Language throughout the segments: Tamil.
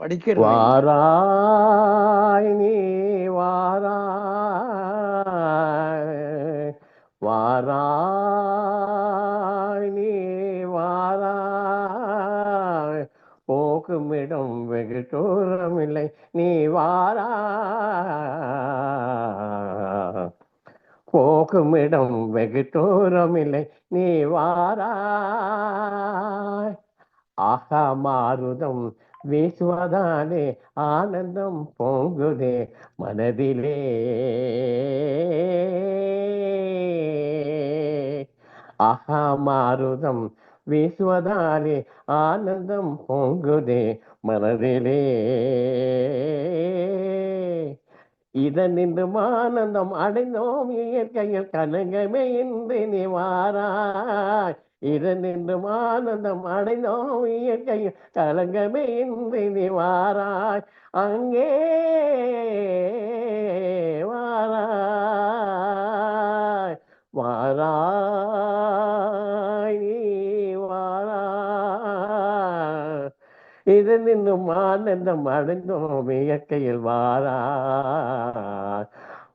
படிக்கிற வாராய் நீ வாராய் வாராய் நீ வாராய். போக்குமிடம் வெகு தூரமில்லை நீ வாரா போக்குமிடம் வெகு தூரமில்லை நீ வாராய். ஆஹா மாருதம் வீசுவதாலே ஆனந்தம் பொங்குதே மனதிலே. ஆஹா மாருதம் வீசுவதாலே ஆனந்தம் பொங்குதே மனதிலே. இதனின்றும் ஆனந்தம் அடைந்தோம் இயற்கையில் கலங்கமே இன்று நிவாராய் இதனின்றும் ஆனந்தம் அடைந்தோம் இயற்கையில். கலங்கமே இன்றி நீ வாராய். அங்கே வாராய். வாராய் நீ வாராய். இது நின்றும் ஆனந்தம் அடைந்தோம் இயற்கையில். வாராய்.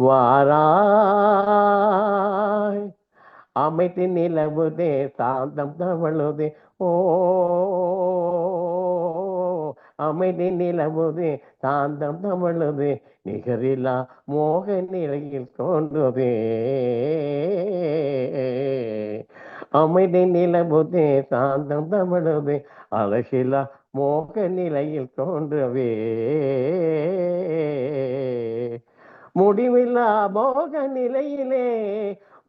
வாராய். அமைதி நிலவுதே சாந்தம் தவழுதே. ஓ அமைதி நிலவுதே சாந்தம் தவழுது. நிகரிலா மோக நிலையில் தோன்றுதே. அமைதி நிலவுதே சாந்தம் தவழுது. அழகிலா மோக நிலையில் தோன்றவே. முடிவில்லா போக நிலையிலே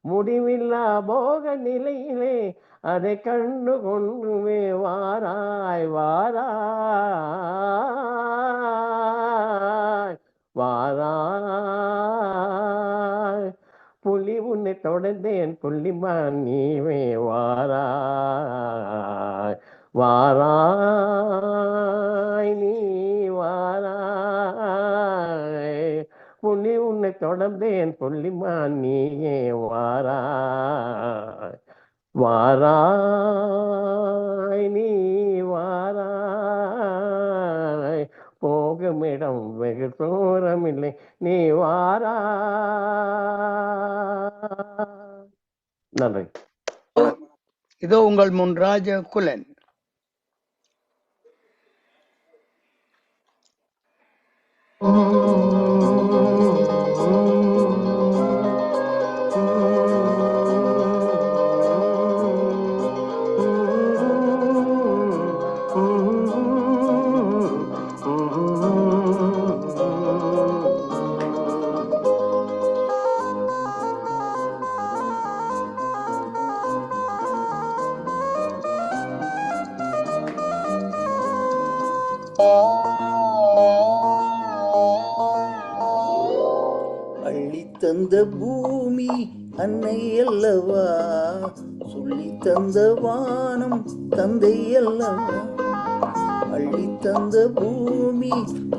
முடிவில்லா போக நிலையிலே அதை கண்டு கொண்டுமே வாராய் வாராய் வாராய். புலி உன்னை தொடர்ந்தேன் புள்ளிமான் நீவே வாராய் வாராய். உன்னை தொடர்ந்தேன் புள்ளிமான் நீயே வாராய். வாராய் நீ வாராய். போகுமிடம் வெகு தூரமில்லை நீ வாராய். நன்றி. இதோ உங்கள் முன் ராஜ குலன் அள்ளி தந்த பூமி அன்னை அல்லவா? சொல்லி தந்த வானம் தந்தை அல்லவா? அள்ளி தந்த பூமி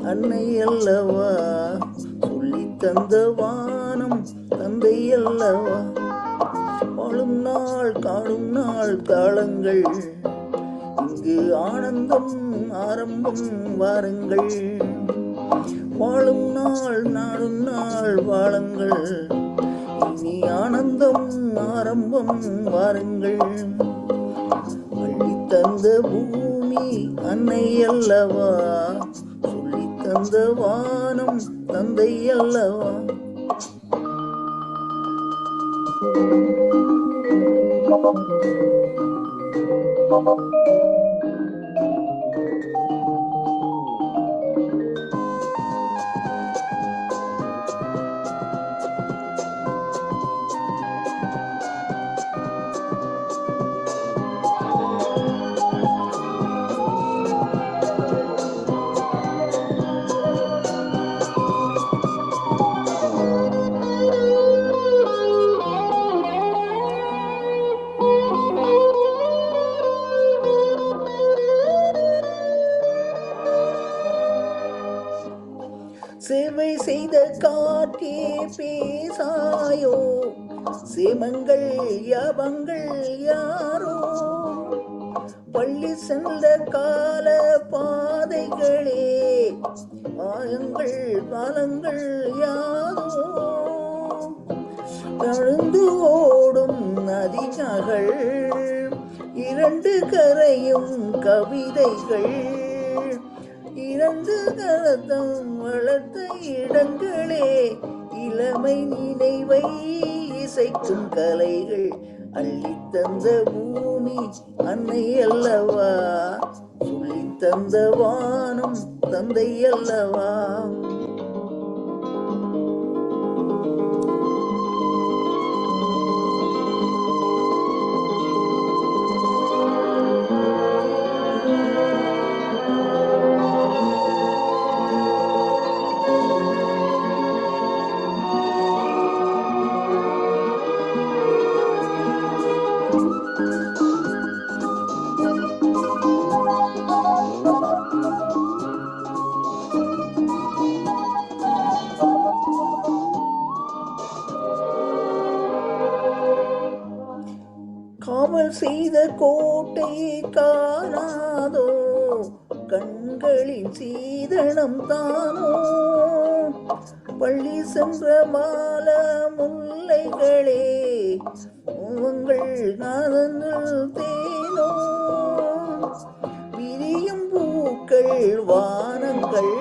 அன்னை அல்லவா? சொல்லி தந்த வானம் தந்தை அல்லவா? வாழும் நாள் காணும் நாள் காலங்கள் இங்கு ஆனந்தம் ஆரம்பம் வாருங்கள். வாழும் நாள் நாடும் நாள் வாழுங்கள். இனி ஆனந்தம் ஆரம்பம் வாருங்கள். தந்த பூமி அன்னை அல்லவா? சொல்லி தந்த வானம் தந்தை அல்லவா? காற்றே பேசாயோ? சேமங்கள் யாபங்கள் யாரோ? பள்ளி சென்ற கால பாதைகளே ஆயங்கள் காலங்கள் யாரோ? எழுந்து ஓடும் நதிகள் இரண்டு கரையும் கவிதைகள் இரண்டு கலத்தம் வளர்த்த இடங்களே இளமை நினைவை இசைக்கும் கலைகள் அள்ளி தந்த பூமி அன்னை அல்லவா? சொல்லி தந்த வானம் தந்தை அல்லவா? காவல் செய்த கோட்டை காணாதோ? கண்களின் சீதனம் தானோ? பள்ளி சென்ற மால முல்லைகளே உங்கள் நாதங்கள் தேனோ? விரியும் பூக்கள் வானங்கள்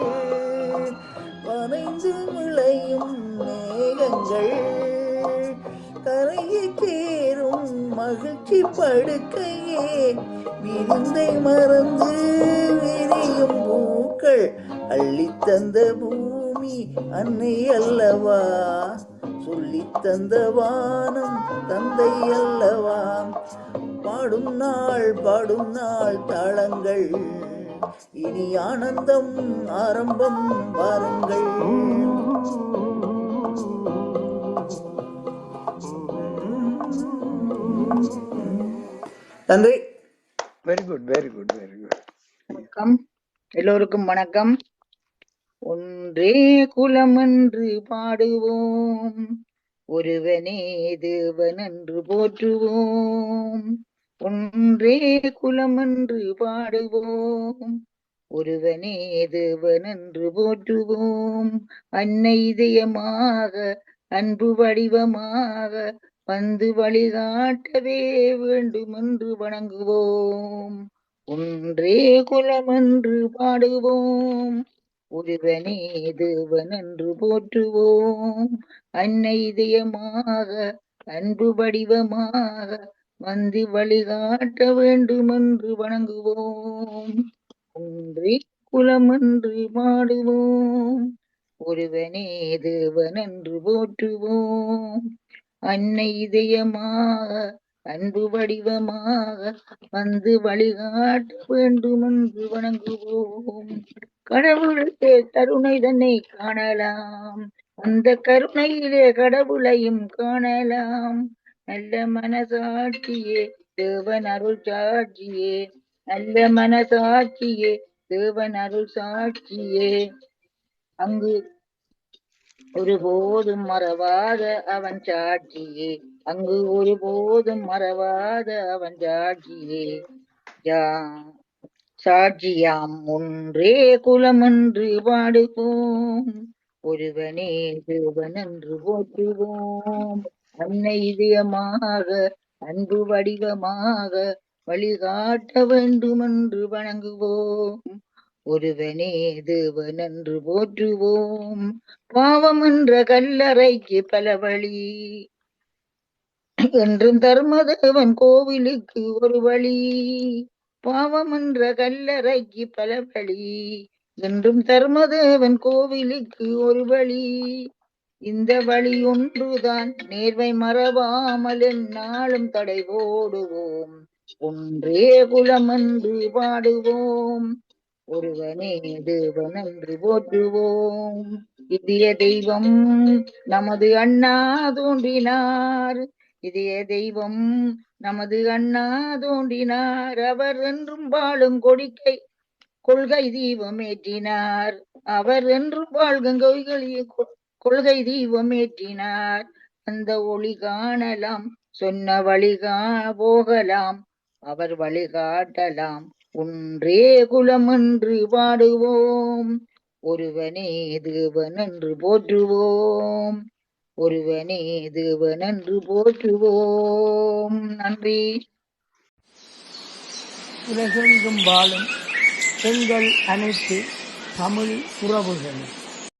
வரைந்து விளையும் மேகங்கள் படுக்கையே. விருந்தை மறந்து விரியும் பூக்கள் அள்ளித்தந்த பூமி அன்னை அல்லவா? சொல்லித்தந்த வானம் தந்தை அல்லவா? பாடும் நாள் பாடும் நாள் தாளங்கள். இனி ஆனந்தம் ஆரம்பம் வாருங்கள். நன்றி very good very good very good வணக்கம். எல்லோருக்கும் வணக்கம். ஒன்றே குலம் என்று பாடுவோம். ஒருவனே தேவன் என்று போற்றுவோம். ஒன்றே குலம் என்று பாடுவோம். ஒருவனே தேவன் என்று போற்றுவோம். அன்னை இதயமாக அன்பு வடிவமாக வந்து வழிகாட்டவே வேண்டுமென்று வணங்குவோம். ஒன்றே குலம் என்று பாடுவோம். ஒருவனே தேவன் என்று போற்றுவோம். அன்னை இதயமாக அன்பு வடிவமாக வந்து வழிகாட்ட வேண்டுமென்று வணங்குவோம். ஒன்றே குலம் என்று பாடுவோம். ஒருவனே தேவன் என்று போற்றுவோம். அன்னை இதயமாக அன்பு வடிவமாக வந்து வழிகாட்ட வேண்டும் என்று வணங்குவோம். கடவுளுக்கே கருணை தன்னை காணலாம். அந்த கருணையிலே கடவுளையும் காணலாம். நல்ல மனசாட்சியே தேவன் அருள் சாட்சியே. நல்ல மனசாட்சியே தேவன் அருள் சாட்சியே. அங்கு ஒருபோதும் மறவாத அவன் சாட்சியே. அங்கு ஒருபோதும் மறவாத அவன் சாட்சியே. யா சாட்சியாம் ஒன்றே குலமென்று பாடுவோம். ஒருவனே தேவன் என்று போற்றுவோம். அன்னை இதயமாக அன்பு வடிவமாக வழிகாட்ட வேண்டுமென்று வணங்குவோம். ஒருவனே என்று போற்றுவோம். பாவம் என்ற கல்லறைக்கு பல வழி. என்றும் தர்மதேவன் கோவிலுக்கு ஒரு வழி. பாவம் என்ற கல்லறைக்கு பல வழி. என்றும் தர்மதேவன் கோவிலுக்கு ஒரு வழி. இந்த வழி ஒன்றுதான் நேர்வை மறவாமல் எந்நாளும் தடை ஓடுவோம் ஒன்றே குலம் என்று பாடுவோம். ஒருவனே தேவன் என்று போற்றுவோம். இதய தெய்வம் நமது அண்ணா தோன்றினார். இதய தெய்வம் நமது அண்ணா தோன்றினார். அவர் என்றும் வாழும் கொடிக்கை கொள்கை தீபம் ஏற்றினார். அவர் என்றும் வாழ்கும் கொள்கை கொள்கை தீபம் ஏற்றினார். அந்த ஒளி காணலாம் சொன்ன வழி போகலாம் அவர் வழிகாட்டலாம் ஒன்றே குலம் என்று பாடுவோம். ஒருவனே தேவன் என்று போற்றுவோம். ஒருவனே தேவன் என்று போற்றுவோம். நன்றி. உலகெங்கும் வாழும் பெண்கள் அனைத்து தமிழ் உறவுகள்